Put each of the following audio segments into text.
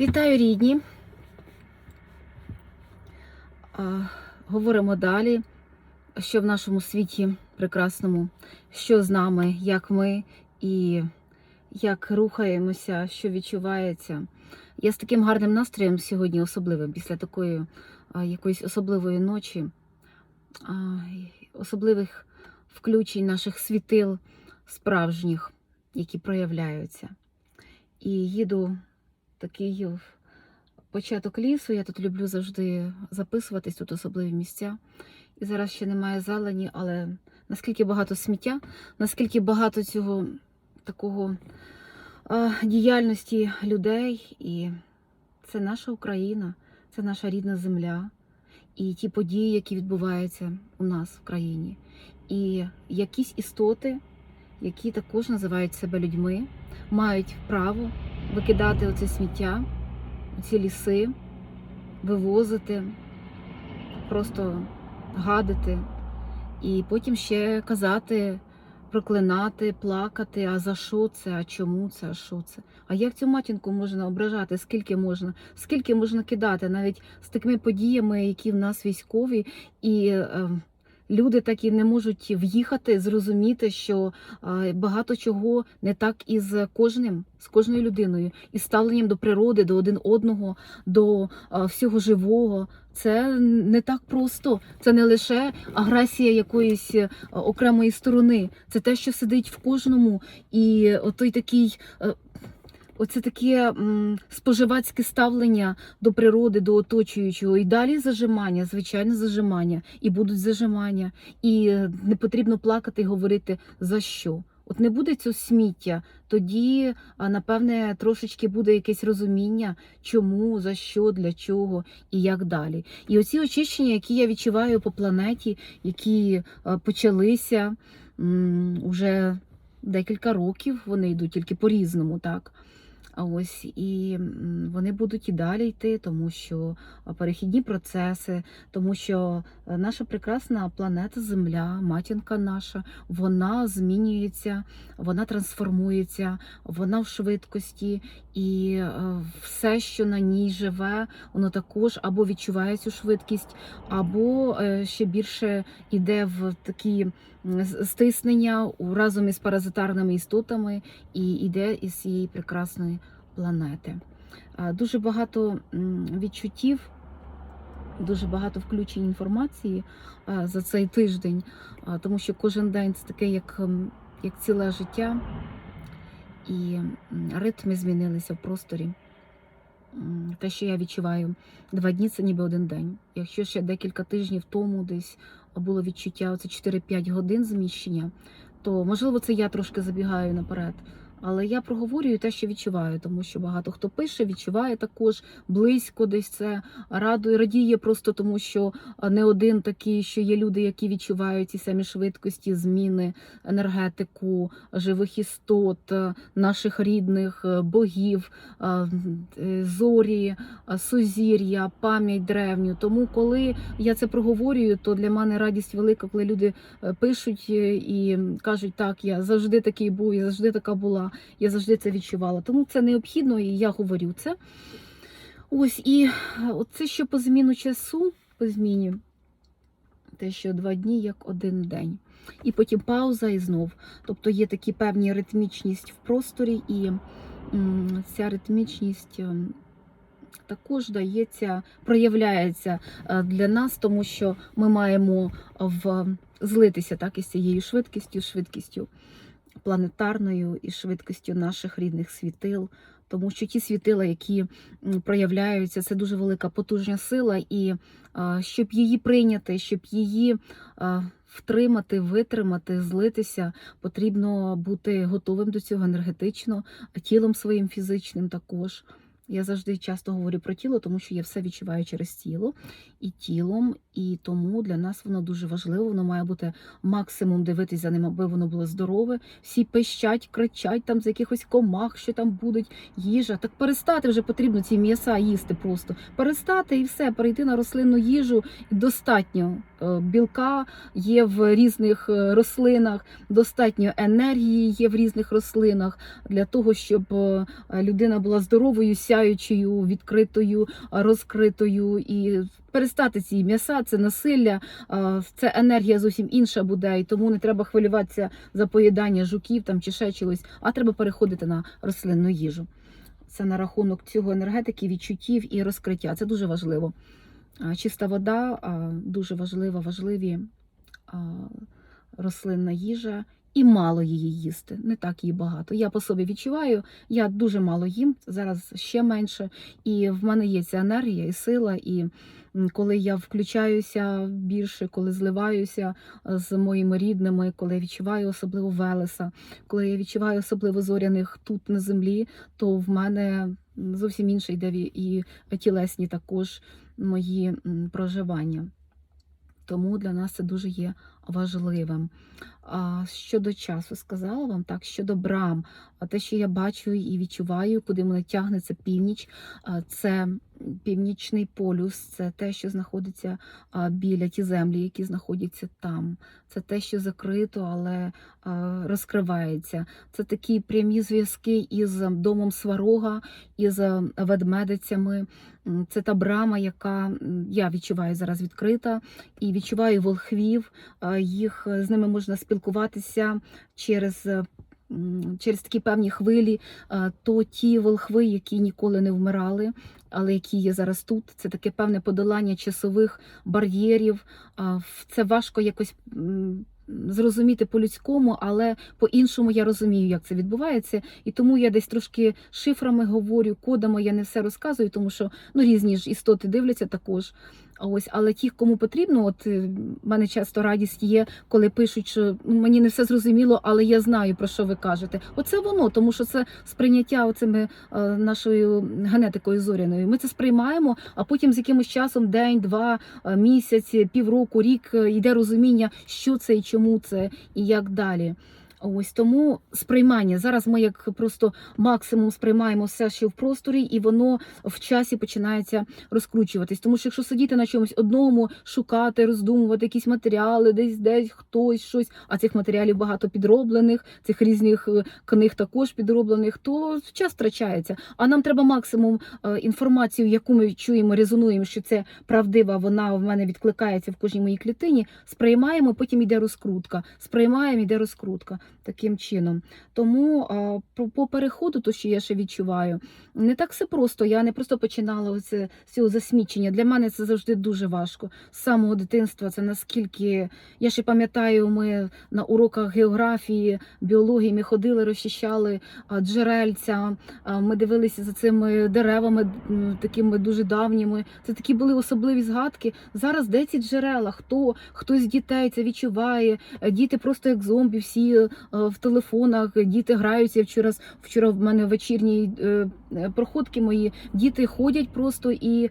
Вітаю рідні. Говоримо далі, що в нашому світі прекрасному, що з нами, як ми і як рухаємося, що відчувається. Я з таким гарним настроєм сьогодні особливим, після такої якоїсь особливої ночі, особливих включень наших світил справжніх, які проявляються. І їду такий початок лісу. Я тут люблю завжди записуватись, тут особливі місця. І зараз ще немає зелені, але наскільки багато сміття, наскільки багато цього такого а, діяльності людей, і це наша Україна, це наша рідна земля, і ті події, які відбуваються у нас в країні. І якісь істоти, які також називають себе людьми, мають право викидати оце сміття, ці ліси, вивозити, просто гадити, і потім ще казати, проклинати, плакати, а за що це, а чому це, а що це? А як цю матінку можна ображати? Скільки можна? Скільки можна кидати навіть з такими подіями, які в нас військові, і е, люди такі не можуть в'їхати, зрозуміти, що е, багато чого не так із кожним, з кожною людиною, із ставленням до природи, до один одного, до е, всього живого. Це не так просто. Це не лише агресія якоїсь е, окремої сторони. Це те, що сидить в кожному, і отой такий. Оце таке споживацьке ставлення до природи, до оточуючого. І далі зажимання, звичайно, зажимання, і будуть зажимання. І е, не потрібно плакати і говорити за що. От не буде цього сміття, тоді, напевне, трошечки буде якесь розуміння, чому, за що, для чого і як далі. І оці очищення, які я відчуваю по планеті, які почалися м, уже декілька років, вони йдуть тільки по-різному, так. Ось і вони будуть і далі йти, тому що перехідні процеси, тому що е, наша прекрасна планета Земля, матінка наша, вона змінюється, вона трансформується, вона в швидкості, і е, все, що на ній живе, воно також або відчуває цю швидкість, або е, ще більше йде в такі стиснення разом із паразитарними істотами і йде із цієї прекрасної планети. Дуже багато відчуттів, дуже багато включень інформації за цей тиждень, тому що кожен день це таке, як, як ціле життя, і ритми змінилися в просторі. Те, що я відчуваю, два дні це ніби один день. Якщо ще декілька тижнів тому десь було відчуття оце 4-5 годин зміщення, то можливо це я трошки забігаю наперед. Але я проговорюю те, що відчуваю, тому що багато хто пише, відчуває також близько десь це радує, радіє просто тому, що не один такий, що є люди, які відчувають ці самі швидкості, зміни, енергетику живих істот, е, наших рідних е, богів, е, е, зорі, е, сузір'я, пам'ять древню. Тому, коли я це проговорюю, то для мене радість велика, коли люди е, пишуть е, і кажуть, так, я завжди такий був, я завжди така була, я завжди це відчувала. Тому це необхідно, і я говорю це. Ось і е, це що по зміну часу, по зміні, те, що два дні як один день. І потім пауза і знов. Тобто є такі певні ритмічність в просторі, і ця ритмічність ем, також дається, проявляється е, для нас, тому що ми маємо в злитися так із цією швидкістю, швидкістю планетарною і швидкістю наших рідних світил. Тому що ті світила, які проявляються, це дуже велика потужна сила, і щоб її прийняти, щоб її втримати, витримати, злитися, потрібно бути готовим до цього енергетично, тілом своїм фізичним також. Я завжди часто говорю про тіло, тому що я все відчуваю через тіло і тілом, і тому для нас воно дуже важливо. Воно має бути максимум дивитися за ним, аби воно було здорове. Всі пищать, кричать там з якихось комах, що там будуть їжа. Так перестати вже потрібно ці м'яса їсти просто. Перестати і все, перейти на рослинну їжу достатньо. е, білка є в різних е, рослинах, достатньо енергії є в різних рослинах для того, щоб е, людина була здоровою, сяючою, відкритою, розкритою і перестати ці м'яса, це насилля, це енергія зовсім інша буде, і тому не треба хвилюватися за поїдання жуків там чи ще чогось, а треба переходити на рослинну їжу. Це на рахунок цього енергетики, відчуттів і розкриття. Це дуже важливо. Чиста вода дуже важлива, важливі рослинна їжа. І мало її їсти, не так її багато. Я по собі відчуваю, я дуже мало їм, зараз ще менше. І в мене є ця енергія і сила. І коли я включаюся більше, коли зливаюся е, з моїми рідними, коли я відчуваю особливо Велеса, коли я відчуваю особливо зоряних тут на землі, то в мене зовсім інше йде і тілесні також мої проживання. Тому для нас це дуже є важливим. Щодо часу, сказала вам так, щодо брам, те, що я бачу і відчуваю, куди мене тягне, це північ, це північний полюс, це те, що знаходиться біля ті землі, які знаходяться там. Це те, що закрито, але розкривається. Це такі прямі зв'язки із домом Сварога, із ведмедицями. Це та брама, яка я відчуваю зараз відкрита, і відчуваю волхвів. А, Їх е, з ними можна спілкуватися через. е, Через такі певні хвилі, е, то ті волхви, які ніколи не вмирали, але які є зараз тут, це таке певне подолання часових бар'єрів. Це важко якось зрозуміти по-людському, але по-іншому я розумію, як це відбувається. І тому я десь трошки шифрами говорю, кодами я не все розказую, тому що ну, різні ж істоти дивляться також. Ось, але ті, кому потрібно, от е, в мене часто радість є, коли пишуть, що ну, мені не все зрозуміло, але я знаю про що ви кажете. Оце воно, тому що це сприйняття оцими е, нашою генетикою зоряною. Ми це сприймаємо, а потім з якимось часом, день, два, е, місяць, півроку, рік йде розуміння, що це і чому це, і як далі. Ось тому сприймання. Зараз ми як просто максимум сприймаємо все, що в просторі, і воно в часі починається розкручуватись. Тому що якщо сидіти на чомусь одному, шукати, роздумувати якісь матеріали, десь десь хтось щось, а цих матеріалів багато підроблених, цих різних е, книг також підроблених, то час втрачається. А нам треба максимум е, інформацію, яку ми чуємо, резонуємо, що це правдива, вона в мене відкликається в кожній моїй клітині. Сприймаємо, потім йде розкрутка. Сприймаємо, йде розкрутка таким чином. Тому а, по, переходу, то що я ще відчуваю, не так все просто. Я не просто починала оце, з цього засмічення. Для мене це завжди дуже важко. З самого дитинства це наскільки я ще пам'ятаю, ми на уроках географії, біології ми ходили, розчищали джерельця. Ми дивилися за цими деревами такими дуже давніми. Це такі були особливі згадки. Зараз де ці джерела? Хто хто з дітей це відчуває? Діти просто як зомбі, всі в телефонах, діти граються. Вчора вчора в мене вечірні е, е, проходки мої діти ходять просто і е,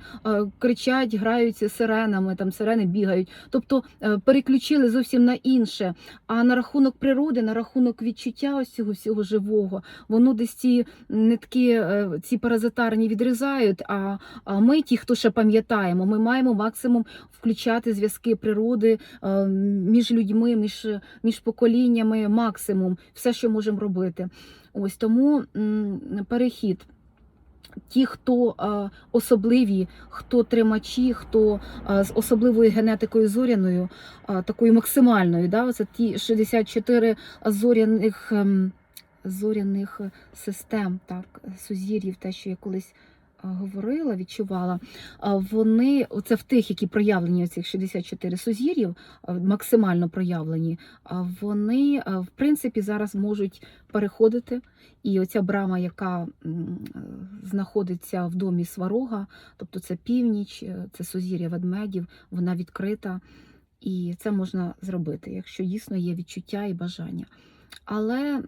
кричать, граються сиренами, там сирени бігають. Тобто е, переключили зовсім на інше. А на рахунок природи, на рахунок відчуття ось цього всього живого, воно десь ці нитки, е, ці паразитарні відрізають. А, ми, ті, хто ще пам'ятаємо, ми маємо максимум включати зв'язки природи е, між людьми, між, між поколіннями, максимум, все, що можемо робити. Ось тому перехід. Ті, хто особливі, хто тримачі, хто з особливою генетикою зоряною, такою максимальною, да, це ті 64 зоряних, ем, зоряних систем, так, сузір'їв, те, що я колись говорила, відчувала. Вони, це в тих, які проявлені цих 64 сузір'їв, максимально проявлені, вони, в принципі, зараз можуть переходити. І оця брама, яка знаходиться в домі Сварога, тобто це північ, е, це сузір'я ведмедів, вона відкрита. І це можна зробити, якщо дійсно є відчуття і бажання. Але,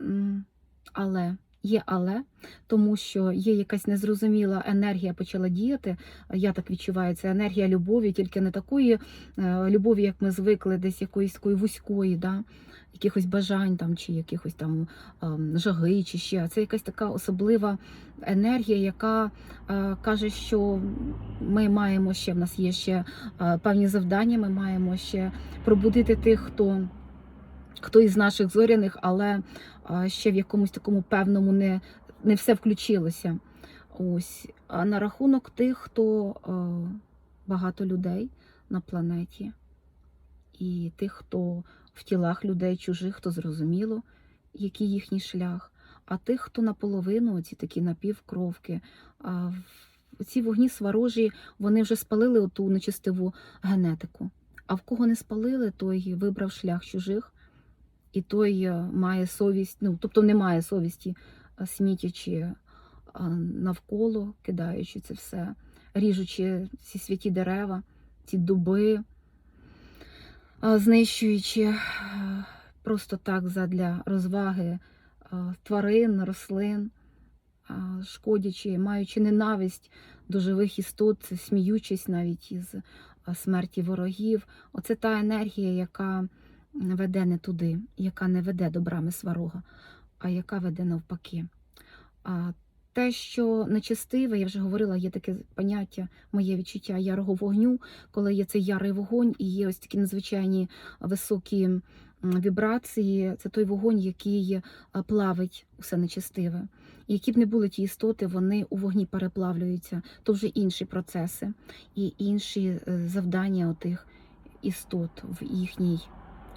але є але, тому що є якась незрозуміла енергія почала діяти. Я так відчуваю, це енергія любові, тільки не такої е, любові, як ми звикли, десь якоїсь такої вузької, да? якихось бажань там, чи якихось там ем, жаги, чи ще. Це якась така особлива енергія, яка е, каже, що ми маємо ще, в нас є ще е, певні завдання, ми маємо ще пробудити тих, хто. Хто із наших зоряних, але е, ще в якомусь такому певному не, не все включилося. Ось. А на рахунок тих, хто е, багато людей на планеті, і тих, хто в тілах людей чужих, то зрозуміло, який їхній шлях. А тих, хто наполовину, ці такі напівкровки, а ці вогні сварожі, вони вже спалили оту нечистиву генетику. А в кого не спалили, той вибрав шлях чужих, і той е, має совість, ну тобто не має совісті, е, смітячи е, навколо, кидаючи це все, ріжучи ці святі дерева, ці дуби, знищуючи просто так задля розваги тварин, рослин, шкодячи, маючи ненависть до живих істот, сміючись навіть із смерті ворогів. Оце та енергія, яка веде не туди, яка не веде до брами сварога, а яка веде навпаки. А те, що нечестиве, я вже говорила, є таке поняття, моє відчуття ярого вогню, коли є цей ярий вогонь і є ось такі надзвичайні високі вібрації. Це той вогонь, який е, плавить усе нечестиве. І які б не були ті істоти, вони у вогні переплавлюються. То вже інші процеси і інші е, завдання отих істот в їхній.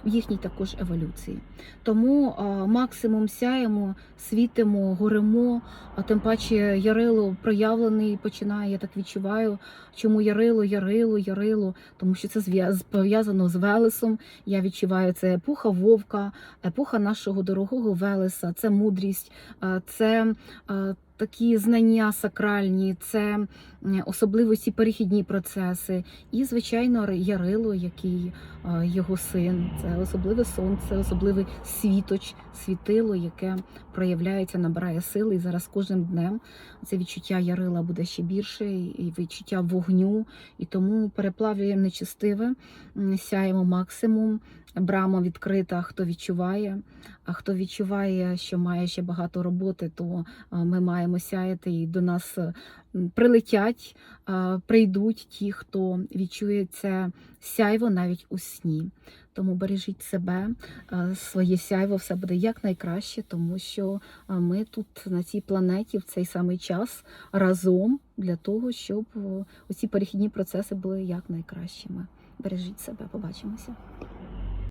В їхній також еволюції. Тому а, максимум сяємо, світимо, горимо, а тим паче Ярило проявлений починає, я так відчуваю, чому Ярило, Ярило, Ярило, тому що це пов'язано з Велесом. Я відчуваю, це епоха Вовка, епоха нашого дорогого Велеса, це мудрість, а, це а, такі знання сакральні, це особливості перехідні процеси. І, звичайно, Ярило, який його син, це особливе сонце, особливий світоч, світило, яке проявляється, набирає сили. І зараз кожним днем це відчуття Ярила буде ще більше, і відчуття вогню. І тому переплавлюємо нечистиве, сяємо максимум. Брама відкрита, хто відчуває. А хто відчуває, що має ще багато роботи, то ми маємо сяяти і до нас е, прилетять, прийдуть ті, хто відчує це сяйво навіть у сні. Тому бережіть себе, своє сяйво, все буде якнайкраще, тому що ми тут на цій планеті в цей самий час разом для того, щоб е, оці перехідні процеси були якнайкращими. Бережіть себе, побачимося.